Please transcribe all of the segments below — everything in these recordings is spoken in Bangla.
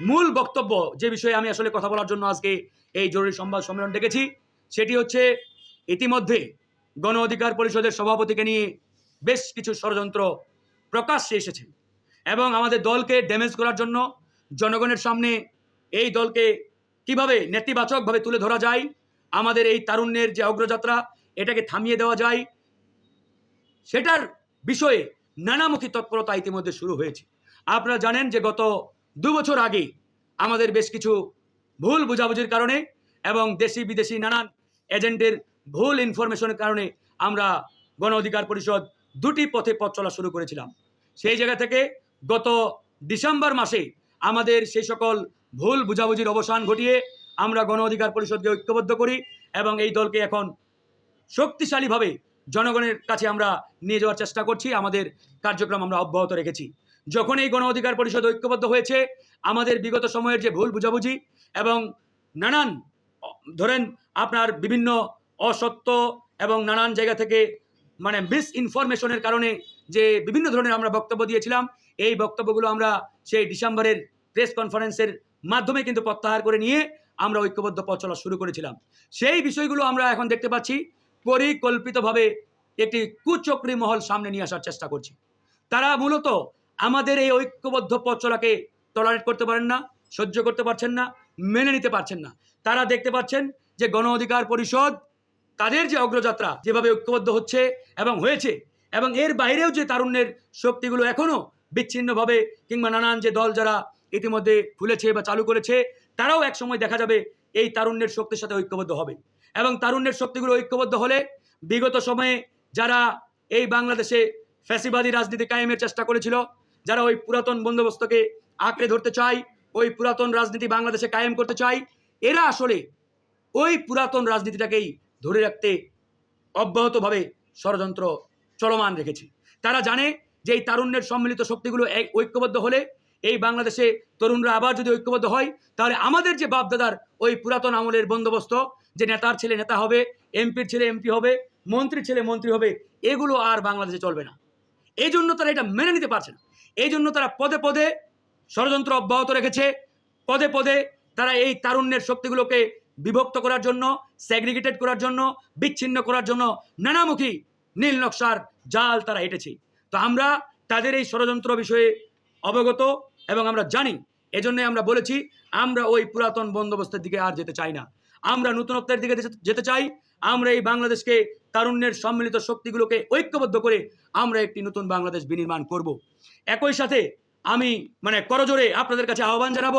মূল বক্তব্য যে বিষয়ে আমি আসলে কথা বলার জন্য আজকে এই জরুরি সংবাদ সম্মেলন ডেকেছি, সেটি হচ্ছে ইতিমধ্যে গণ অধিকার পরিষদের সভাপতিকে নিয়ে বেশ কিছু ষড়যন্ত্র প্রকাশ্যে এসেছে এবং আমাদের দলকে ড্যামেজ করার জন্য জনগণের সামনে এই দলকে কীভাবে নেতিবাচকভাবে তুলে ধরা যায়, আমাদের এই তারুণ্যের যে অগ্রযাত্রা, এটাকে থামিয়ে দেওয়া যায়, সেটার বিষয়ে নানামুখী তৎপরতা ইতিমধ্যে শুরু হয়েছে। আপনারা জানেন যে গত দু বছর আগে আমাদের বেশ কিছু ভুল বোঝাবুঝির কারণে এবং দেশি বিদেশি নানান এজেন্টের ভুল ইনফরমেশনের কারণে আমরা গণ অধিকার পরিষদ দুটি পথে পথ চলা শুরু করেছিলাম। সেই জায়গা থেকে গত ডিসেম্বর মাসে আমাদের সেই সকল ভুল বুঝাবুঝির অবসান ঘটিয়ে আমরা গণ অধিকার পরিষদকে ঐক্যবদ্ধ করি এবং এই দলকে এখন শক্তিশালীভাবে জনগণের কাছে আমরা নিয়ে যাওয়ার চেষ্টা করছি। আমাদের কার্যক্রম আমরা অব্যাহত রেখেছি। যখন এই গণ অধিকার পরিষদ ঐক্যবদ্ধ হয়েছে, আমাদের বিগত সময়ের যে ভুল বুঝাবুঝি এবং নানান, ধরেন আপনার বিভিন্ন অসত্য এবং নানান জায়গা থেকে মানে মিস ইনফরমেশনের কারণে যে বিভিন্ন ধরনের আমরা বক্তব্য দিয়েছিলাম, এই বক্তব্যগুলো আমরা সেই ডিসেম্বরের প্রেস কনফারেন্সের মাধ্যমে কিন্তু প্রত্যাহার করে নিয়ে আমরা ঐক্যবদ্ধ পথ চলা শুরু করেছিলাম। সেই বিষয়গুলো আমরা এখন দেখতে পাচ্ছি, পরিকল্পিতভাবে একটি কুচক্রী মহল সামনে নিয়ে আসার চেষ্টা করছে। তারা মূলত আমাদের এই ঐক্যবদ্ধ পথ চলাকে টলারেট করতে পারেন না, সহ্য করতে পারছেন না, মেনে নিতে পারছেন না। তারা দেখতে পাচ্ছেন যে গণ অধিকার পরিষদ তাদের যে অগ্রযাত্রা যেভাবে ঐক্যবদ্ধ হচ্ছে এবং হয়েছে এবং এর বাইরেও যে তারুণ্যের শক্তিগুলো এখনও বিচ্ছিন্নভাবে কিংবা নানান যে দল যারা ইতিমধ্যে খুলেছে বা চালু করেছে, তারাও একসময় দেখা যাবে এই তারুণ্যের শক্তির সাথে ঐক্যবদ্ধ হবে। এবং তারুণ্যের শক্তিগুলো ঐক্যবদ্ধ হলে বিগত সময়ে যারা এই বাংলাদেশে ফ্যাসিবাদী রাজনীতি কায়েমের চেষ্টা করেছিল যারা ওই পুরাতন বন্দোবস্তকে আঁকড়ে ধরতে চায়, ওই পুরাতন রাজনীতি বাংলাদেশে কায়েম করতে চায়, এরা আসলে ওই পুরাতন রাজনীতিটাকেই ধরে রাখতে অব্যাহতভাবে ষড়যন্ত্র চলমান রেখেছে। তারা জানে যে এই তারুণ্যের সম্মিলিত শক্তিগুলো এক ঐক্যবদ্ধ হলে এই বাংলাদেশে তরুণরা আবার যদি ঐক্যবদ্ধ হয়, তাহলে আমাদের যে বাপদাদার ওই পুরাতন আমলের বন্দোবস্ত, যে নেতার ছেলে নেতা হবে, এমপির ছেলে এমপি হবে, মন্ত্রীর ছেলে মন্ত্রী হবে, এগুলো আর বাংলাদেশে চলবে না। এই জন্য তারা এটা মেনে নিতে পারছে না। এই জন্য তারা পদে পদে ষড়যন্ত্র অব্যাহত রেখেছে। পদে পদে তারা এই তারুণ্যের শক্তিগুলোকে বিভক্ত করার জন্য স্যাগ্রিগেটেড করার জন্য, বিচ্ছিন্ন করার জন্য নানামুখী নীল নকশার জাল তারা হেঁটেছে তো আমরা তাদের এই ষড়যন্ত্র বিষয়ে অবগত এবং আমরা জানি, এজন্যই আমরা বলেছি, আমরা ওই পুরাতন বন্দোবস্তের দিকে আর যেতে চাই না। আমরা নতুনত্বের দিকে যেতে- যেতে চাই আমরা এই বাংলাদেশকে তারুণ্যের সম্মিলিত শক্তিগুলোকে ঐক্যবদ্ধ করে আমরা একটি নতুন বাংলাদেশ বিনির্মাণ করব। একই সাথে আমি মানে করজোরে আপনাদের কাছে আহ্বান জানাব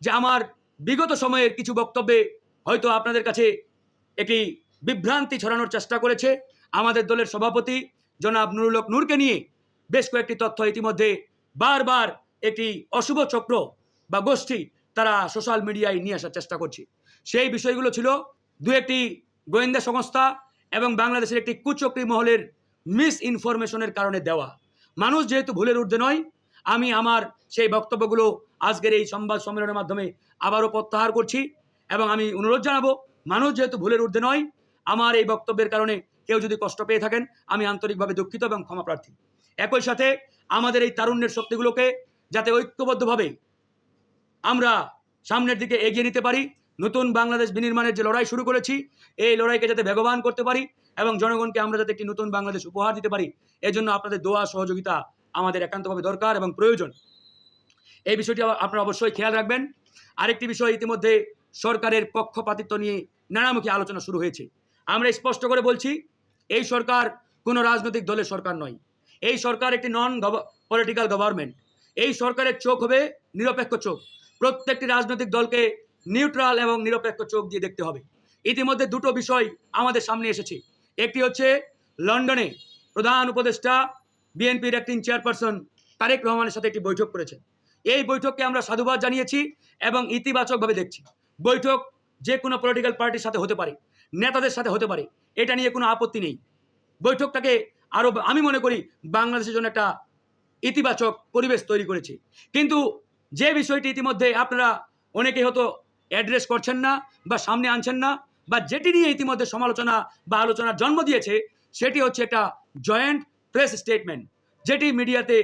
যে আমার বিগত সময়ের কিছু বক্তব্যে হয়তো আপনাদের কাছে একটি বিভ্রান্তি ছড়ানোর চেষ্টা করেছে। আমাদের দলের সভাপতি জনাব নুরুলক নূরকে নিয়ে বেশ কয়েকটি তথ্য ইতিমধ্যে বারবার একটি অশুভ চক্র বা গোষ্ঠী তারা সোশ্যাল মিডিয়ায় নিয়ে আসার চেষ্টা করছে। সেই বিষয়গুলো ছিল দু একটি গোয়েন্দা সংস্থা এবং বাংলাদেশের একটি কুচক্রী মহলের মিস ইনফরমেশনের কারণে দেওয়া। মানুষ যেহেতু ভুলের ঊর্ধ্বে নয়, আমি আমার সেই বক্তব্যগুলো আজকের এই সংবাদ সম্মেলনের মাধ্যমে আবারও প্রত্যাহার করছি এবং আমি অনুরোধ জানাব, মানুষ যেহেতু ভুলের ঊর্ধ্বে নয়, আমার এই বক্তব্যের কারণে কেউ যদি কষ্ট পেয়ে থাকেন, আমি আন্তরিকভাবে দুঃখিত এবং ক্ষমা প্রার্থী। একই সাথে আমাদের এই তারুণ্যের শক্তিগুলোকে যাতে ঐক্যবদ্ধভাবে আমরা সামনের দিকে এগিয়ে নিতে পারি নতুন বাংলাদেশ বিনির্মাণের যে লড়াই শুরু করেছি, এই লড়াইকে যাতে বেগবান করতে পারি এবং জনগণকে আমরা যাতে একটি নতুন বাংলাদেশ উপহার দিতে পারি এজন্য আপনাদের দোয়া, সহযোগিতা আমাদের একান্তভাবে দরকার এবং প্রয়োজন। এই বিষয়টি আপনারা অবশ্যই খেয়াল রাখবেন। আরেকটি বিষয় ইতিমধ্যে সরকারের পক্ষপাতিত্ব নিয়ে নানামুখী আলোচনা শুরু হয়েছে। আমরা স্পষ্ট করে বলছি, এই সরকার কোনো রাজনৈতিক দলের সরকার নয়। এই সরকার একটি নন পলিটিক্যাল গভর্নমেন্ট এই সরকারের চোখ হবে নিরপেক্ষ চোখ। প্রত্যেকটি রাজনৈতিক দলকে নিউট্রাল এবং নিরপেক্ষ চোখ দিয়ে দেখতে হবে। ইতিমধ্যে দুটো বিষয় আমাদের সামনে এসেছে। একটি হচ্ছে লন্ডনে প্রধান উপদেষ্টা, বিএনপির অ্যাক্টিং চেয়ারপারসন তারেক রহমানের সাথে একটি বৈঠক করেছেন। এই বৈঠককে আমরা সাধুবাদ জানিয়েছি এবং ইতিবাচকভাবে দেখছি। বৈঠক যে কোনো পলিটিক্যাল পার্টির সাথে হতে পারে, নেতাদের সাথে হতে পারে, এটা নিয়ে কোনো আপত্তি নেই। বৈঠকটাকে আরও আমি মনে করি, বাংলাদেশের জন্য একটা ইতিবাচক পরিবেশ তৈরি করেছে। কিন্তু যে বিষয়টি ইতিমধ্যে আপনারা অনেকেই হয়তো অ্যাড্রেস করছেন না বা সামনে আনছেন না বা যেটি নিয়ে ইতিমধ্যে সমালোচনা বা আলোচনার জন্ম দিয়েছে, সেটি হচ্ছে একটা জয়েন্ট প্রেস স্টেটমেন্ট, যেটি মিডিয়াতে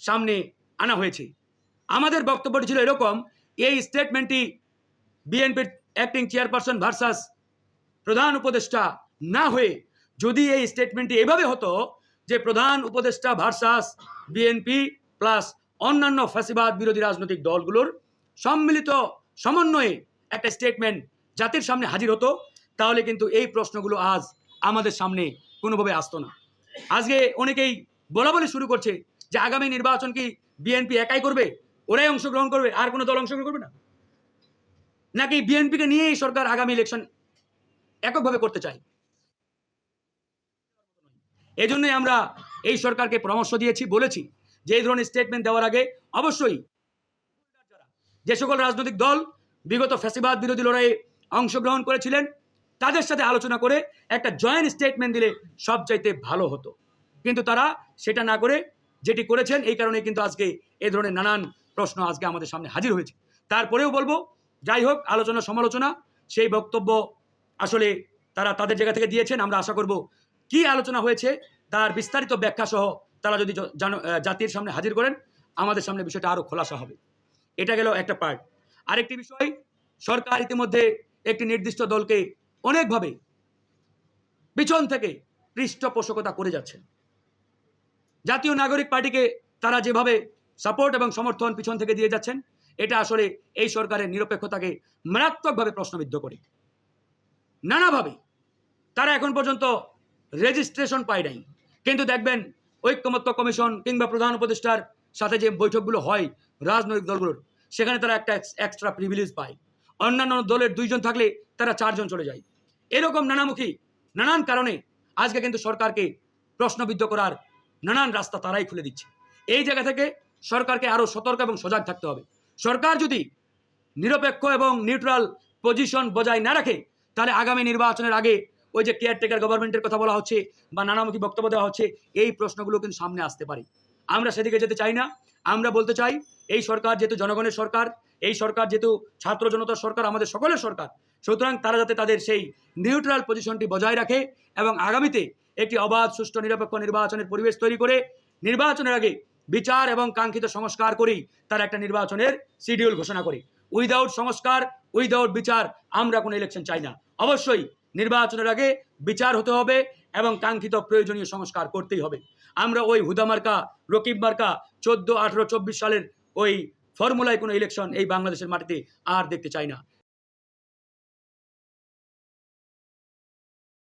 সামনে আনা হয়েছে। আমাদের বক্তব্যটি ছিল এরকম, এই স্টেটমেন্টটি বিএনপির অ্যাক্টিং চেয়ারপারসন ভার্সাস প্রধান উপদেষ্টা না হয়ে যদি এই স্টেটমেন্টটি এভাবে হতো যে প্রধান উপদেষ্টা ভার্সাস বিএনপি প্লাস অন্যান্য ফ্যাসিবাদ বিরোধী রাজনৈতিক দলগুলোর সম্মিলিত সমন্বয়ে একটা স্টেটমেন্ট জাতির সামনে হাজির হতো, তাহলে কিন্তু এই প্রশ্নগুলো আজ আমাদের সামনে কোনোভাবে আসতো না। আজকে অনেকেই বলা বলে শুরু করছে যে আগামী নির্বাচন কি বিএনপি একাই করবে? ওরাই অংশগ্রহণ করবে, আর কোনো দল অংশগ্রহণ করবে না? নাকি বিএনপিকে নিয়েই সরকার আগামী ইলেকশন এককভাবে করতে চায়? এজন্যই আমরা এই সরকারকে পরামর্শ দিয়েছি, বলেছি যে এই ধরনের স্টেটমেন্ট দেওয়ার আগে অবশ্যই যে সকল রাজনৈতিক দল বিগত ফ্যাসিবাদ বিরোধী লড়াইয়ে অংশগ্রহণ করেছিলেন, তাদের সাথে আলোচনা করে একটা জয়েন্ট স্টেটমেন্ট দিলে সবচাইতে ভালো হতো। কিন্তু তারা সেটা না করে যেটি করেছেন, এই কারণে কিন্তু আজকে এ ধরনের নানান প্রশ্ন আজকে আমাদের সামনে হাজির হয়েছে। তারপরেও বলব, যাই হোক, আলোচনা সমালোচনা, সেই বক্তব্য আসলে তারা তাদের জায়গা থেকে দিয়েছেন। আমরা আশা করব কি আলোচনা হয়েছে তার বিস্তারিত ব্যাখ্যা সহ তারা যদি জাতির সামনে হাজির করেন, আমাদের সামনে বিষয়টা আরও খোলাসা হবে। এটা গেল একটা পার্ট আরেকটি বিষয়, সরকার ইতিমধ্যে একটি নির্দিষ্ট দলকে অনেকভাবে পিছন থেকে পৃষ্ঠপোষকতা করে যাচ্ছেন জাতীয় নাগরিক পার্টিকে তারা যেভাবে সাপোর্ট এবং সমর্থন পিছন থেকে দিয়ে যাচ্ছেন, এটা আসলে এই সরকারের নিরপেক্ষতাকে মারাত্মকভাবে প্রশ্নবিদ্ধ করে। নানাভাবে তারা এখন পর্যন্ত রেজিস্ট্রেশন পায় নাই। কিন্তু দেখবেন ঐক্যমত্য কমিশন কিংবা প্রধান উপদেষ্টার সাথে যে বৈঠকগুলো হয় রাজনৈতিক দলগুলোর, সেখানে তারা একটা এক্সট্রা প্রিভিলেজ পায়। অন্যান্য দলের দুইজন থাকলে তারা চারজন চলে যায়। এরকম নানামুখী, নানান কারণে আজকে কিন্তু সরকারকে প্রশ্নবিদ্ধ করার নানান রাস্তা তারাই খুলে দিচ্ছে। এই জায়গা থেকে সরকারকে আরও সতর্ক এবং সজাগ থাকতে হবে। সরকার যদি নিরপেক্ষ এবং নিউট্রাল পজিশন বজায় না রাখে, তাহলে আগামী নির্বাচনের আগে ওই যে কেয়ারটেকার গভর্নমেন্টের কথা বলা হচ্ছে বা নানামুখী বক্তব্য দেওয়া হচ্ছে, এই প্রশ্নগুলো কিন্তু সামনে আসতে পারে। আমরা সেদিকে যেতে চাই না। আমরা বলতে চাই, এই সরকার যেহেতু জনগণের সরকার, এই সরকার যেহেতু ছাত্র জনতার সরকার, আমাদের সকলের সরকার, সুতরাং তারা যাতে তাদের সেই নিউট্রাল পজিশনটি বজায় রাখে এবং আগামীতে একটি অবাধ, সুষ্ঠু, নিরপেক্ষ নির্বাচনের পরিবেশ তৈরি করে নির্বাচনের আগে বিচার এবং কাঙ্ক্ষিত সংস্কার করেই তারা একটা নির্বাচনের শিডিউল ঘোষণা করে। উইদাউট সংস্কার উইদাউট বিচার আমরা কোনো ইলেকশন চাই না। অবশ্যই নির্বাচনের আগে বিচার হতে হবে কাঙ্ক্ষিত প্রয়োজনীয় সংস্কার করতেই হবে। আমরা ওই হুদা মার্কা, রকিব মার্কা চোদ্দ আঠারো চব্বিশ সালের ওই ফর্মুলায় কোনো ইলেকশন এই বাংলাদেশের মাটিতে আর দেখতে চাই না।